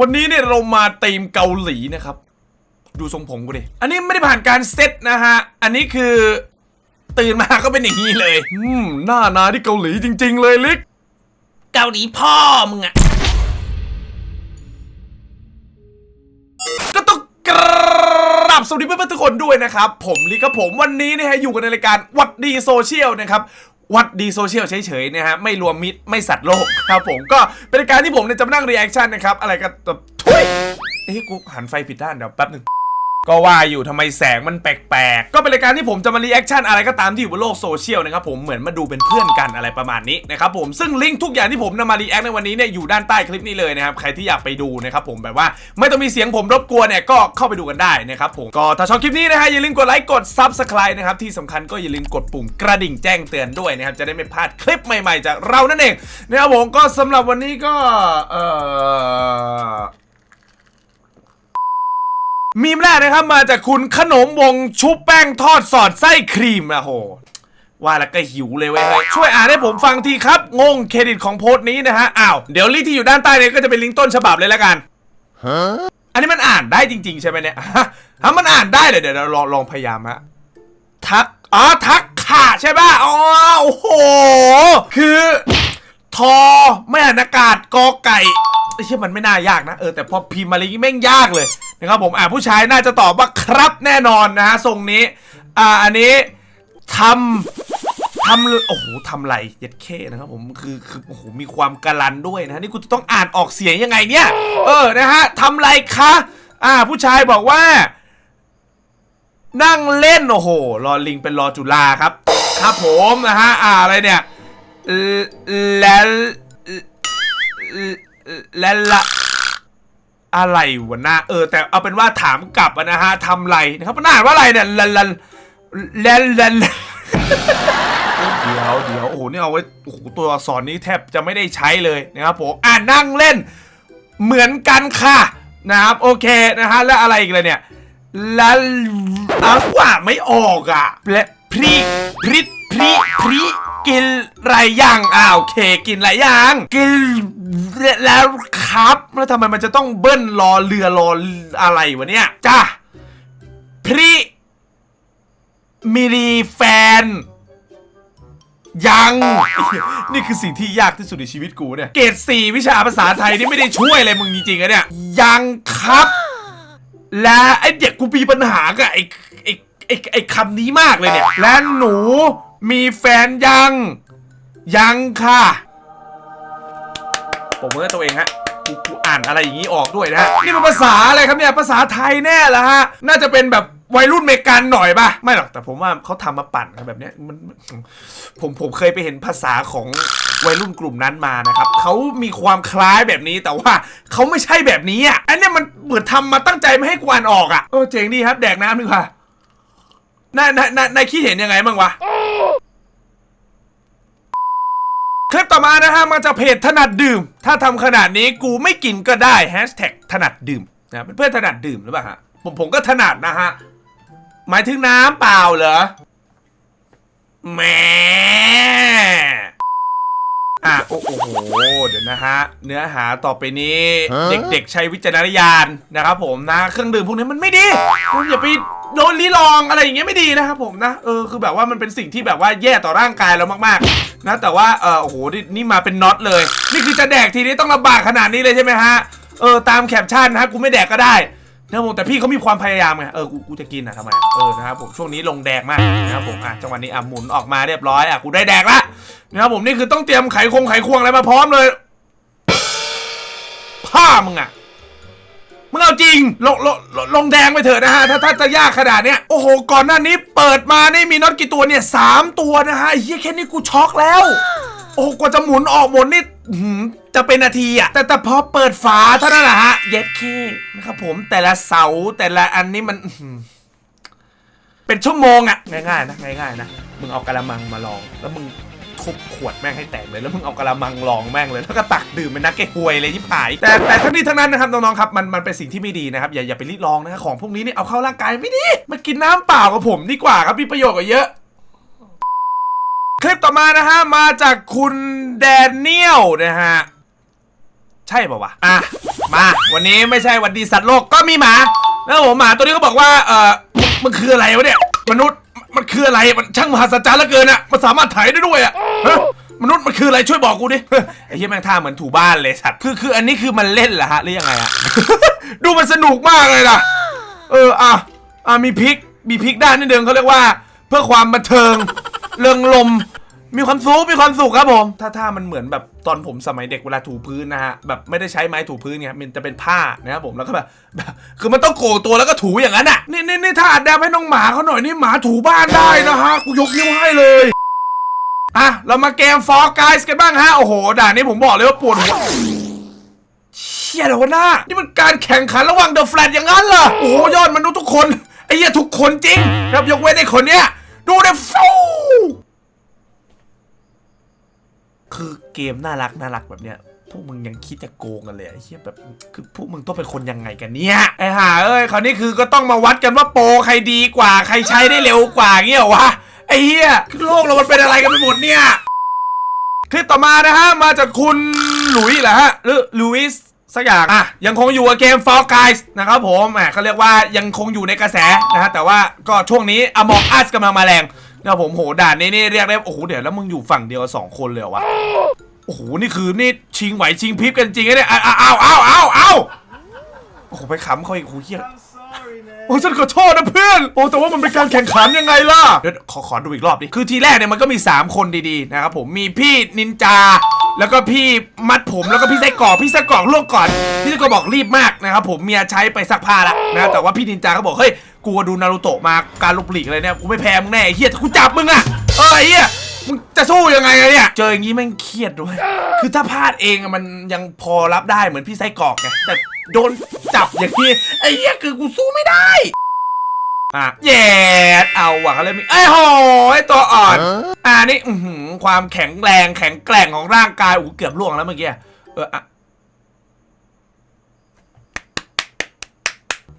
วันนี้เนี่ยเรามาตีมเกาหลีนะครับ ดูทรงผมกูดิ อันนี้ไม่ได้ผ่านการเซตนะฮะ อันนี้คือ ตื่นมาก็เป็นอย่างนี้เลย อืม หน้านาที่เกาหลีจริง ๆ เลยลิก เกาหลีพ่อมึงอะก็ต้องกราบสวัสดีเพื่อนๆทุกคนด้วยนะครับ ผมลิกครับผมวันนี้นะฮะอยู่กันในรายการวัดดีโซเชียลนะครับ วัดดีโซเชียลเฉยๆนะฮะไม่รวมมิตรไม่สัตว์โลกครับผมก็เป็นการที่ผมเนี่ยจะมานั่งรีแอคชั่นนะครับอะไรก็แบบทุยเฮ้ยกูหันไฟผิดด้านเดี๋ยวแป๊บหนึ่ง ก็ว่าอยู่ทำไมแสงมันแปลกๆ ก็เป็นรายการที่ผมจะมารีแอคชั่นอะไรก็ตามที่อยู่บนโลกโซเชียลนะครับผมเหมือนมาดูเป็นเพื่อนกันอะไรประมาณนี้นะครับผมซึ่งลิงก์ทุกอย่างที่ผมนำมารีแอคในวันนี้เนี่ยอยู่ด้านใต้คลิปนี้เลยนะครับใครที่อยากไปดูนะครับผมแบบว่าไม่ต้องมีเสียงผมรบกวนเนี่ยก็เข้าไปดูกันได้นะครับผมก็ถ้าชอบคลิปนี้นะฮะอย่าลืมกดไลค์กด Subscribe นะครับที่สำคัญก็อย่าลืมกดปุ่มกระดิ่งแจ้งเตือนด้วยนะครับจะได้ไม่พลาดคลิปใหม่ ๆ จากเรานั่นเองนะครับผมก็สำหรับวันนี้ก็เออ มีมแรกนะครับมาจากคุณขนมวงชุบแป้งทอดสอดไส้ครีมอะโหว่าแล้วก็หิวเลยเว้ยช่วยอ่านให้ผมฟังทีครับ งงเครดิตของโพสต์นี้นะฮะอ้าวเดี๋ยวลิงก์ที่อยู่ด้านใต้เนี่ยก็จะเป็นลิงก์ต้นฉบับเลยแล้วกันอันนี้มันอ่านได้จริง ๆ ใช่ไหมเนี่ยฮะมันอ่านได้เลยเดี๋ยวเราลองลองพยายามฮะทักอ๋อทักขาใช่ป่ะอ๋อโอ้โห คือ ทอไม่อานอากาศกอไก่ ไอ้เชี่ยมันไม่น่ายากนะเออแต่พอพิมพ์มาอะไรงี้แม่งยากเลยนะครับผมอ่าผู้ชายน่าจะตอบว่าครับแน่นอนนะฮะทรงนี้อ่าอันนี้ทำทำโอ้โหทำไรเย็ดเคนะครับผมคือคือโอ้โหมีความกะลันด้วยนะฮะนี่กูจะต้องอ่านออกเสียงยังไงเนี่ย เออนะฮะทำไรคะอ่าผู้ชายบอกว่า นั่งเล่นโอ้โหรอลิงเป็นรอจุฬาครับ ครับผมนะฮะอ่าอะไรเนี่ยแล้ว แล้วละอะไรวะน้าเออ แต่เอาเป็นว่าถามกลับนะฮะทำไรนะครับมันอ่านว่าอะไรเนี่ยลันลันลันลันเดี๋ยวเดี๋ยวโอ้โหนี่เอาไว้โอ้โหตัวอักษรนี้แทบจะไม่ได้ใช้เลยนะครับผมอ่านั่งเล่น เหมือนกันค่ะนะครับโอเคนะฮะแล้วอะไรอีกเลยเนี่ยแล้วอะว่าไม่ออกอะและพริพริพริพริ กินไรย่างอ่าโอเค กินไรย่าง กินแล้วครับ แล้วทำไมมันจะต้องเบิ้ลรอเรือรออะไรวะเนี่ยจ้าพริมีรีแฟน ยัง นี่คือสิ่งที่ยากที่สุดในชีวิตกูเนี่ย เกรดสี่วิชาภาษาไทยนี่ไม่ได้ช่วยอะไรมึงจริงๆอะเนี่ย ยังครับ และไอเด็กกูมีปัญหากับไอไอไอไอคำนี้มากเลยเนี่ย และหนู มีแฟนยัง ยังค่ะ ผมเมื่อตัวเองฮะกูกูอ่านอะไรอย่างนี้ออกด้วยนะฮะนี่มันภาษาอะไรครับเนี่ยภาษาไทยแน่ละฮะ น่าจะเป็นแบบวัยรุ่นเมกันหน่อยป่ะ ไม่หรอกแต่ผมว่าเขาทำมาปั่นกันแบบเนี้ยมันมันผมผมเคยไปเห็นภาษาของวัยรุ่นกลุ่มนั้นมานะครับเขามีความคล้ายแบบนี้แต่ว่าเขาไม่ใช่แบบนี้อะอันเนี้ยมันเหมือนทำมาตั้งใจไม่ให้กวานออกอะเออเจ๋งดีครับ แดกน้ำดีกว่า นายนายนายนายคิดเห็นยังไงบ้างวะ คลิปต่อมานะฮะมาจากเพจถนัดดื่ม ถ้าทำขนาดนี้กูไม่กินก็ได้แฮชแท็กถนัดดื่มนะเป็นเพื่อนถนัดดื่มหรือเปล่าฮะผมผมก็ถนัดนะฮะ หมายถึงน้ำเปล่าเหรอแหมอะโอ้โอ้โหเดี๋ยวนะฮะ เนื้อหาต่อไปนี้ เด็กๆใช้วิจารณญาณนะครับผมนะ เครื่องดื่มพวกนี้มันไม่ดีอย่าไป โดนลีลองอะไรอย่างเงี้ยไม่ดีนะครับผมนะเออคือแบบว่ามันเป็นสิ่งที่แบบว่าแย่ต่อร่างกายเรามากๆ นะ แต่ว่าเออโอ้โหนี่นี่มาเป็นน็อตเลย นี่คือจะแดกทีนี้ต้องลำบากขนาดนี้เลยใช่ไหมฮะเออตามแคปชั่นนะฮะกูไม่แดกก็ได้นะผมแต่พี่เขามีความพยายามไงเออกูกูจะกินอะทำไมเออนะครับผมช่วงนี้ลงแดกมากนะครับผมอะจังหวะนี้อะหมุนออกมาเรียบร้อยอะกูได้แดกละนะครับผมนี่คือต้องเตรียมไขคงไขควงอะไรมาพร้อมเลยผ้ามึงอะ มึงเอาจริงลงลงลงลงแดงไปเถอะนะฮะถ้าถ้าจะยากขนาดเนี้ยโอ้โห ก่อนหน้านี้เปิดมานี่มีน็อตกี่ตัวเนี่ยสามตัวนะฮะไอ้เฮียแค่นี้กูช็อกแล้ว โอ้โหกว่าจะหมุนออกหมุนนี่อื้อหือจะเป็นนาทีอะแต่แต่พอเปิดฝาเท่านั้นแหละฮะเย็ดเคนะครับผมแต่ละเสาแต่ละอันนี้มันอื้อหือเป็นชั่วโมงอะง่ายๆนะง่ายๆนะมึงเอากระมังมาลองแล้วมึง ทุบขวดแม่งให้แตกเลยแล้วมึงเอากระมังลองแม่งเลยแล้วก็ตักดื่มเป็นนักเก็ตหวยเลยที่ผาย แต่แต่ทั้งนี้ทั้งนั้นนะครับน้องๆครับมันมันเป็นสิ่งที่ไม่ดีนะครับอย่าอย่าไปรีดลองนะครับของพวกนี้นี่เอาเข้าร่างกายไม่ดีมากินน้ำเปล่ากับผมดีกว่าครับมีประโยชน์กว่าเยอะคลิปต่อมานะฮะ มาจากคุณแดเนียลนะฮะ ใช่ป่าวะ อะ มา วันนี้ไม่ใช่วันดีสัตว์โลกก็มีหมา แล้วผมหมาตัวนี้ก็บอกว่า เออมันคืออะไรวะเนี่ย มนุษย์มันคืออะไรมันช่างมหัศจรรย์เหลือเกินอะมันสามารถไถได้ด้วยอะ ฮะมนุษย์มันคืออะไรช่วยบอกกูดิ ไอ้เหี้ยแม่งท่าเหมือนถูบ้านเลยสัตว์คือคืออันนี้คือมันเล่นเหรอฮะหรือยังไงอะ ดูมันสนุกมากเลยนะเอออะอะมีพริกมีพริกด้านนิดนึงเขาเรียกว่า เพื่อความบันเทิงเริงลม มีความสุขมีความสุขครับผม ถ้าถ้ามันเหมือนแบบตอนผมสมัยเด็กเวลาถูพื้นนะฮะแบบไม่ได้ใช้ไม้ถูพื้นเนี่ยมันจะเป็นผ้านะครับผมแล้วก็แบบแบบคือมันต้องโกตัวแล้วก็ถูอย่างนั้นอะนี่นี่นี่ถ้าอัดแดมให้น้องหมาเขาหน่อยนี่หมาถูบ้านได้นะฮะกูยกนิ้วให้เลย อะ เรามาเกมฟอร์กายกันบ้างฮะ โอ้โห ด่านนี้ผมบอกเลยว่าปวดหัวเชี่ยเหรอวะหน้า นี่มันการแข่งขันระหว่างเดอะแฟลตอย่างนั้นเหรอ โอ้โห ยอดมนุษย์ทุกคน ไอ้เหี้ยทุกคนจริงครับยกเว้นไอ้คนเนี้ย ดูเดฟูคือเกมน่ารักน่ารักแบบเนี้ยพวกมึงยังคิดจะโกงกันเลยไอ้เหี้ยแบบคือพวกมึงต้องเป็นคนยังไงกันเนี่ยไอ้ห่าเอ้ยคราวนี้คือก็ต้องมาวัดกันว่าโปรใครดีกว่าใครใช้ได้เร็วกว่าเงี้ยเหรอวะ ไอ้เหี้ยโลกเรามันเป็นอะไรกันไปหมดเนี่ยคลิปต่อมานะฮะมาจากคุณหลุยส์เหรอฮะหรือลุยส์สักอย่างอะยังคงอยู่กับเกม Fall Guys นะครับผมแหมเขาเรียกว่ายังคงอยู่ในกระแสนะฮะแต่ว่าก็ช่วงนี้ Among Us กำลังมาแรงนะผมโหด่านนี้นี่เรียกได้โอ้โหเดี๋ยวแล้วมึงอยู่ฝั่งเดียวสองคนเลยเหรอวะโอ้โหนี่คือนี่ชิงไหวชิงพริบกันจริงนะเนี่ยอ้าวอ้าวอ้าวอ้าวอ้าวโอ้โหไปขำเขาอีกโอ้โหเฮีย โอ้ฉันขอโทษนะเพื่อน โอ้แต่ว่ามันเป็นการแข่งขันยังไงล่ะ เดี๋ยวขอขอดูอีกรอบดิ คือทีแรกเนี่ยมันก็มี 3 คนดีๆนะครับผม มีพี่นินจา แล้วก็พี่มัดผมแล้วก็พี่ไส้กรอกพี่ไส้กรอกล่วงก่อน พี่ไส้กรอกบอกรีบมากนะครับผมเมียใช้ไปซักผ้าละนะแต่ว่าพี่นินจาก็บอกเฮ้ยกูดูนารูโตะมาการลบหลีกอะไรเนี่ยกูไม่แพ้มึงแน่ไอ้เฮียกูจับมึงอะเออไอ้เฮียมึงจะสู้ยังไงอะเนี่ยเจออย่างนี้แม่งเครียดด้วย คือถ้าพลาดเองอะมันยังพอรับได้เหมือนพี่ไส้กรอกไงแต่ โดนจับอย่างนี้ไอ้เหี้ยคือกูสู้ไม่ได้อะแย่เอาว่ะเขาเลยมีไอ้ยโหไอ้ตัวอ่อนอ่านี่อื้อหือความแข็งแรงแข็งแกร่งของร่างกายโอ้โหเกือบล่วงแล้วเมื่อกี้เอออะ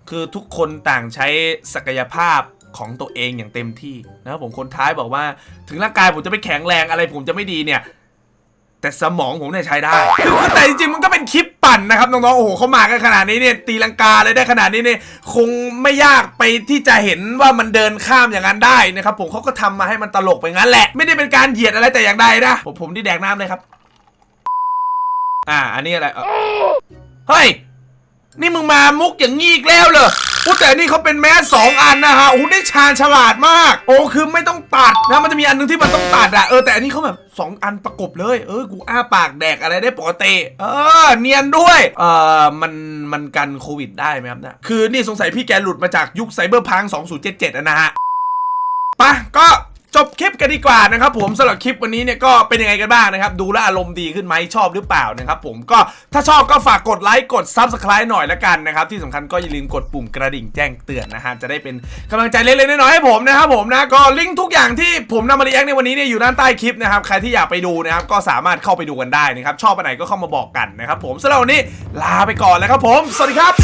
คือทุกคนต่างใช้ศักยภาพของตัวเองอย่างเต็มที่นะครับผมคนท้ายบอกว่า ถึงร่างกายผมจะไม่แข็งแรงอะไรผมจะไม่ดีเนี่ย แต่สมองผมเนี่ยใช้ได้คือแต่จริงๆมันก็เป็นคลิปปั่นนะครับน้องๆ โอ้โหเขามากันขนาดนี้เนี่ยตีลังกาเลยได้ขนาดนี้เนี่ยคงไม่ยากไปที่จะเห็นว่ามันเดินข้ามอย่างนั้นได้นะครับผมเขาก็ทำมาให้มันตลกไปงั้นแหละ ไม่ได้เป็นการเหยียดอะไรแต่อย่างใดนะ ผมผมที่แดกน้ำเลยครับ อ่า อันนี้อะไรเอ่อเฮ้ย นี่มึงมามุกอย่างงี้อีกแล้วเหรอ อู้แต่นี่เขาเป็นแมสสองอันนะฮะโอ้ได้ชาญฉลาดมาก โอ้คือไม่ต้องตัดนะมันจะมีอันหนึงที่มันต้องตัดอะเออแต่อันนี้เขาแบบสองอันประกบเลยเออกูอ้าปากแดกอะไรได้ปกติเออเนียนด้วยเออมันมันกันโควิดได้ไหมครับเนะคือนี่สงสัยพี่แกหลุดมาจากยุคไซเบอร์พัง2077อะนะฮะปะก็จบคลิป กันดีกว่านะครับผมสำหรับคลิปวันนี้เนี่ยก็เป็นยังไงกันบ้างนะครับ ดูแลอารมณ์ดีขึ้นไหมชอบหรือเปล่านะครับผมก็ถ้าชอบก็ฝากกดไลค์กด Subscribe หน่อยละกันนะครับ ที่สำคัญก็อย่าลืมกดปุ่มกระดิ่งแจ้งเตือนนะฮะจะได้เป็นกำลังใจเล็กๆน้อยๆให้ผมนะครับผมนะก็ลิงก์ทุกอย่างที่ผมนำมารีแอคในวันนี้เนี่ยอยู่ด้านใต้คลิปนะครับใครที่อยากไปดูนะครับก็สามารถเข้าไปดูกันได้นะครับชอบอันไหนก็เข้ามาบอกกันนะครับผมสำหรับวันนี้ลาไปก่อนแล้วครับผม สวัสดีครับ